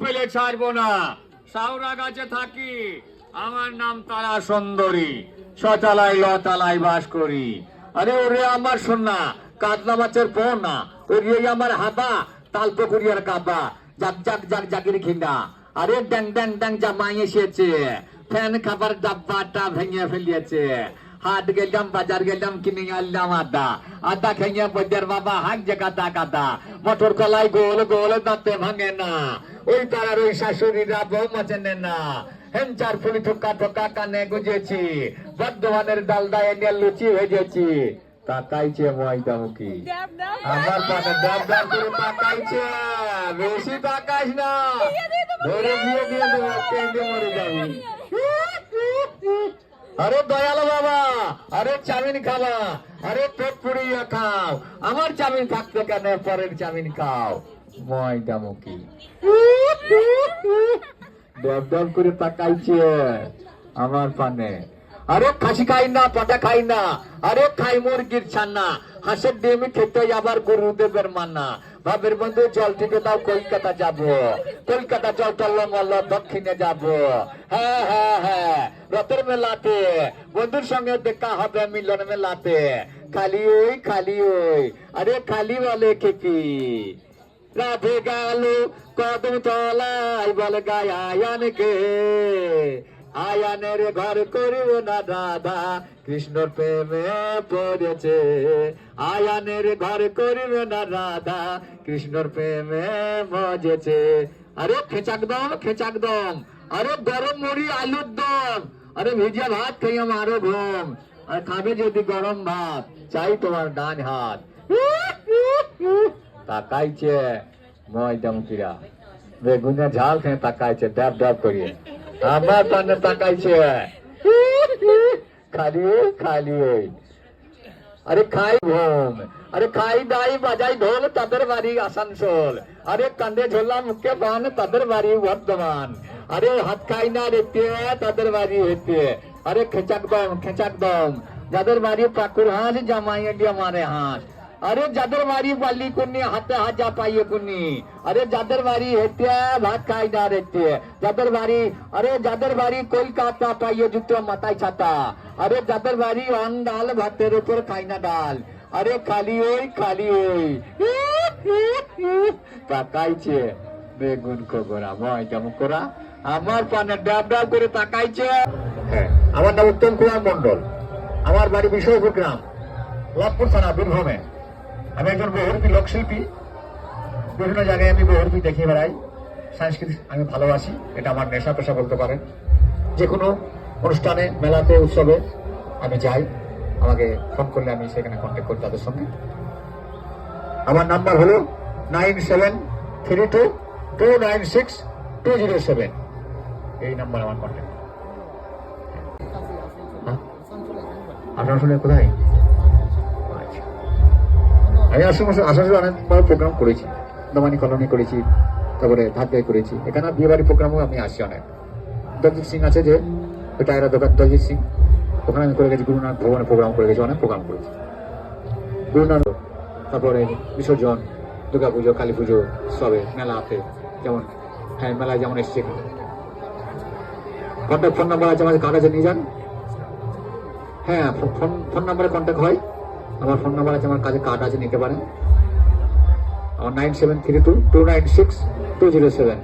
ফেলে ছাড়বো না। সাউরা গাছে থাকি। আমার নাম তারা সুন্দরী। শতালায় লতালায় বাস করি। আরে ওরে আমার সোনা কাতলা মাছের পো না ওরে আমার হাবা তাল পুকুরিয়ার কাবা, জাক জাক জাক জাকির খিন্দা আরে ড্যাং ড্যাং ড্যাং জামাই এসেছে। ফ্যান খাবার ডাব্বাটা ভেঙে ফেলিয়েছে। হাট গেলাম, বাজার গেলাম, কিনে আনলাম আদা। আদা খেয়ে বৈদ্যের বাবা হাক যে কাদা কাদা। মটর কলাই গোল গোল দাঁতে ভাঙে না। ওই তারার ওই শাশুড়িরা বউ মাচেনে না। হেমচার ফুলি ঠোকা ঠোকা কানে গুজেছি। বর্ধমানের ডালদা এনে লুচি ভেজেছি। তাকাইছে আমার পানে ডাব ডাব করে তাকাইছে বেশি না। ধরে দিয়ে দিয়ে দেবো, কেঁদে মরে যাবি। আরে দয়াল বাবা, আরে চাউমিন খাবা, আরে পেট পুড়িয়ে খাও। আমার চাউমিন থাকতে কেন? পরের চাউমিন খাও। ময়দা ডব করে তাকাইছে আমার পানে। আরে খাসি খাই না, পাটা খাই না, আরে খাই মুরগির ছানা, হাঁসের ডিমি খেতে আবার গুরুদেবের মানা। বাবের বন্ধু, জল থেকে দাও, কলকাতা যাব। কলকাতা জল টল্লং দক্ষিণে যাব। হ্যাঁ হ্যাঁ হ্যাঁ রথের মেলাতে। বন্ধুর সঙ্গে দেখা হবে মিলন মেলাতে। খালি ওই খালি ওই। আরে খালি বলে খেপি রাধে গেল কদম তলায় বল গায় আয়ানকে। আয়ানের ঘর করিব না দাদা কৃষ্ণর প্রেমে পড়েছে। আয়ানের ঘর করিব না রাধা, কৃষ্ণর প্রেমে মজেছে। আরে খেচাক দম খেচাক দম। আরে গরম মুড়ি, আলুর দম। আরে ভিজিয়া ভাত খেয়ে আরও ঘুম। আর খাবে যদি গরম ভাত, চাই তোমার ডান হাত। তাকাইছে ময়দা মুখিরা বেগুনের ঝাল খেয়ে তাকাইছে ডাব ডাব করিয়ে আমার পানে তাকাইছে। খালি খালি আরে খাই ঘুম। আরে খাই দাই বাজাই ঢোল, তাদের বাড়ি আসানসোল। আরে কান্দে ঝোলা মুখে বান, তাদের বাড়ি বর্ধমান। আরে হাত খাই না রেতে তাদের বাড়ি হেতে আরে খেচাক দম খেচাক দম। যাদের বাড়ি পাকুর হাঁস, জামাই দিয়ে মারে হাঁস। আরে যাদের বাড়ি বালি কুনি হাতে হাজা পাইয়ে কুনি আরে যাদের বাড়ি হেতে ভাত খাই না রেতে যাদের বাড়ি আরে যাদের বাড়ি কলকাতা পাইয়ে জুতো মাথায় ছাতা আরে যাদের বাড়ি অন ডাল ভাতের উপর খাই না ডাল আরে খালি ওই খালি ওই তাকাইছে বেগুন কোকরা ময়দা করা আমার পানে ডাব ডাব করে তাকাইছে হ্যাঁ আমার নাম উত্তম কুমার মন্ডল আমার বাড়ি বিশ্বপুর গ্রাম লাভপুর থানা বীরভূমে আমি একজন বহুরূপী লোকশিল্পী। বিভিন্ন জায়গায় আমি বহুরূপী দেখে বেড়াই। সাংস্কৃতিক আমি ভালোবাসি, এটা আমার নেশা পেশা বলতে পারেন। যে কোনো অনুষ্ঠানে, মেলাতে, উৎসবে আমি যাই। আমাকে ফোন করলে আমি সেখানে কন্ট্যাক্ট করি তাদের সঙ্গে। আমার নাম্বার হলো nine seven three two two nine six two zero seven. এই নাম্বার আমার কন্ট্যাক্ট আপনার শুনে কোথায়? আমি আসামে আসামে অনেকবার প্রোগ্রাম করেছি। দমানি কলোনি করেছি, তারপরে ঢাকায় করেছি। এখানে বিয়ে বাড়ি প্রোগ্রামও আমি আসি অনেক। দলজিৎ সিং আছে যে টায়রা দোকান দলজিৎ সিং। ওখানে আমি করে গেছি গুরুনাথ ভবনে প্রোগ্রাম করে গেছি, অনেক প্রোগ্রাম করেছি। গুরুনাথ তারপরে বিসর্জন দুর্গা পুজো কালী পুজো সবে, মেলাতে যেমন হ্যাঁ মেলায় যেমন এসছে এখানে। কন্ট্যাক্ট ফোন নাম্বার আছে আমাদের, কাগজে নিয়ে যান। হ্যাঁ ফোন ফোন নাম্বারে কন্ট্যাক্ট হয়। আমার ফোন নাম্বার আছে, আমার কাছে কার্ড আছে, নিতে পারেন। আমার nine seven three two two nine six two zero seven